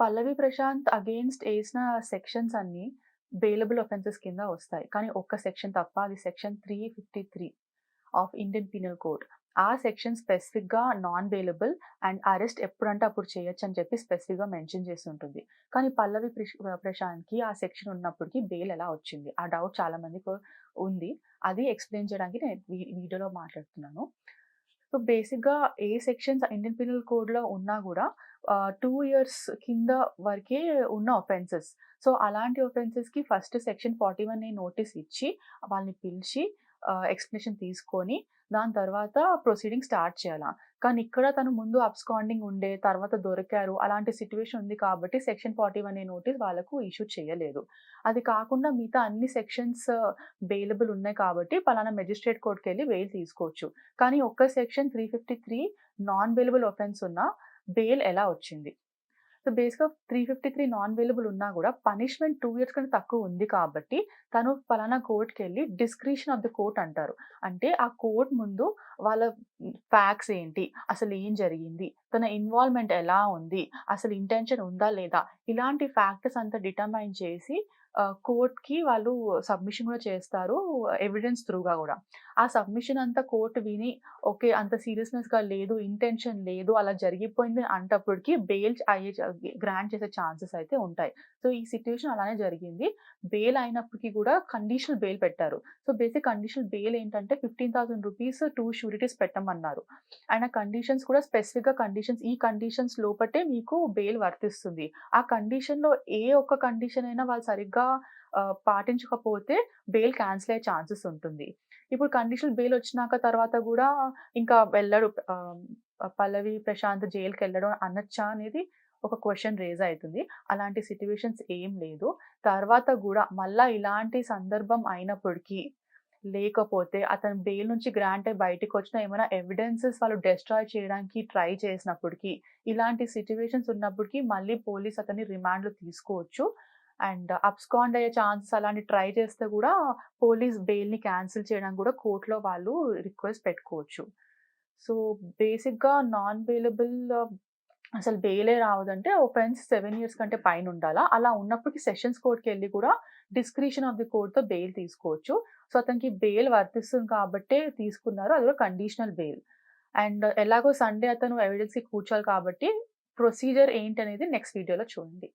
పల్లవి Prashanth against వేసిన sections అన్ని bailable offences కింద వస్తాయి. కానీ ఒక్క సెక్షన్ తప్ప అది section 353 of Indian penal code. ఆ సెక్షన్ స్పెసిఫిక్‌గా నాన్ బెయిలబుల్ అండ్ అరెస్ట్ ఎప్పుడంటే అప్పుడు చేయొచ్చు అని చెప్పి స్పెసిఫిక్‌గా మెన్షన్ చేసి ఉంటుంది. కానీ పల్లవి ప్రశాంత్‌కి ఆ సెక్షన్ ఉన్నప్పటికి బెయిల్ ఎలా వచ్చింది? ఆ డౌట్ చాలా మందికి ఉంది. అది ఎక్స్‌ప్లెయిన్ చేయడానికి నేను వీడియోలో మాట్లాడుతున్నాను. సో, బేసిక్‌గా ఏ సెక్షన్స్ ఇండియన్ పినల్ కోడ్‌లో ఉన్నా కూడా టూ ఇయర్స్ కింద వరకే ఉన్న ఒఫెన్సెస్. సో, అలాంటి ఒఫెన్సెస్‌కి ఫస్ట్ సెక్షన్ 41 ఏ నోటీస్ ఇచ్చి వాళ్ళని పిలిచి ఎక్స్ప్లెనేషన్ తీసుకొని దాని తర్వాత ప్రొసీడింగ్ స్టార్ట్ చేయాలా కానీ ఇక్కడ తను ముందు అబ్స్కాండింగ్ ఉండే తర్వాత దొరికారు. అలాంటి సిచ్యువేషన్ ఉంది కాబట్టి సెక్షన్ 41 ఏ నోటీస్ వాళ్ళకు ఇష్యూ చేయలేదు. అది కాకుండా మిగతా అన్ని సెక్షన్స్ బెయిలబుల్ uh, ఉన్నాయి కాబట్టి పలానా మెజిస్ట్రేట్ కోర్టుకి వెళ్ళి బెయిల్ తీసుకోవచ్చు. కానీ ఒక్క సెక్షన్ 353 నాన్ బెయిలబుల్ ఒఫెన్స్ ఉన్న బెయిల్ ఎలా వచ్చింది? సో, బేసిక్‌గా 353 నాన్ అవైలబుల్ ఉన్నా కూడా పనిష్మెంట్ టూ ఇయర్స్ కంటే తక్కువ ఉంది కాబట్టి తను ఫలానా కోర్టుకి వెళ్ళి డిస్క్రిషన్ ఆఫ్ ద కోర్ట్ అంటారు. అంటే ఆ కోర్ట్ ముందు వాళ్ళ ఫ్యాక్ట్స్ ఏంటి? అసలు ఏం జరిగింది? తన ఇన్వాల్వ్‌మెంట్ ఎలా ఉంది? అసలు ఇంటెన్షన్ ఉందా? లేదా? ఇలాంటి ఫ్యాక్టర్స్ అంతా డిటర్మైన్ చేసి కోర్ట్‌కి వాళ్ళు సబ్మిషన్ కూడా చేస్తారు. ఎవిడెన్స్ త్రూగా కూడా ఆ సబ్మిషన్ అంతా కోర్ట్ విని ఓకే. అంత సీరియస్‌నెస్‌గా లేదు. ఇంటెన్షన్ లేదు. అలా జరిగిపోయింది అంటప్పటికి బెయిల్ అయ్యే గ్రాంట్ చేసే ఛాన్సెస్ అయితే ఉంటాయి. సో, ఈ సిచ్యువేషన్ అలానే జరిగింది. బెయిల్ అయినప్పటికీ కూడా కండిషనల్ బెయిల్ పెట్టారు. సో, బేసిక్ కండిషనల్ బెయిల్ ఏంటంటే fifteen thousand rupees two sureties పెట్టమన్నారు. అండ్ ఆ కండిషన్స్ కూడా స్పెసిఫిక్‌గా కండిషన్స్ ఈ కండిషన్స్ లోపటే మీకు బెయిల్ వర్తిస్తుంది. ఆ కండిషన్‌లో ఏ ఒక్క కండిషన్ అయినా వాళ్ళు సరిగ్గా పాటించకపోతే బెయిల్ క్యాన్సిల్ అయ్యే ఛాన్సెస్ ఉంటుంది. ఇప్పుడు కండిషనల్ బెయిల్ వచ్చినాక తర్వాత కూడా ఇంకా వెళ్ళడు పల్లవి ప్రశాంత్ జైలుకెళ్ళడం అనొచ్చా అనేది ఒక క్వశ్చన్ రేజ్ అవుతుంది అలాంటి సిచ్యువేషన్స్ ఏం లేదు. తర్వాత కూడా మళ్ళా ఇలాంటి సందర్భం అయినప్పటికీ లేకపోతే అతను బెయిల్ నుంచి గ్రాంట్ అయ్యి వచ్చిన ఏమైనా ఎవిడెన్సెస్ వాళ్ళు డెస్ట్రాయ్ చేయడానికి ట్రై చేసినప్పటికీ ఇలాంటి సిచ్యువేషన్స్ ఉన్నప్పటికీ మళ్ళీ పోలీస్ అతన్ని రిమాండ్‌లో తీసుకోవచ్చు. అండ్ అబ్స్కాండ్ అయ్యే ఛాన్సెస్ అలాంటివి ట్రై చేస్తే కూడా పోలీస్ బెయిల్‌ని క్యాన్సిల్ చేయడానికి కూడా కోర్టులో వాళ్ళు రిక్వెస్ట్ పెట్టుకోవచ్చు. సో, బేసిక్‌గా నాన్ బెయిలబుల్ అసలు బెయిలే రావదంటే ఒఫెన్స్ సెవెన్ ఇయర్స్ కంటే పైన ఉండాలా. అలా ఉన్నప్పటికి సెషన్స్ కోర్ట్కి వెళ్ళి కూడా డిస్క్రిషన్ ఆఫ్ ది కోర్ట్‌తో బెయిల్ తీసుకోవచ్చు. సో, అతనికి బెయిల్ వర్తిస్తుంది కాబట్టే తీసుకున్నారు. అది కూడా కండిషనల్ బెయిల్. అండ్ ఎలాగో సండే అతను ఎవిడెన్స్‌కి కూర్చోాలి కాబట్టి ప్రొసీజర్ ఏంటనేది నెక్స్ట్ వీడియోలో చూడండి.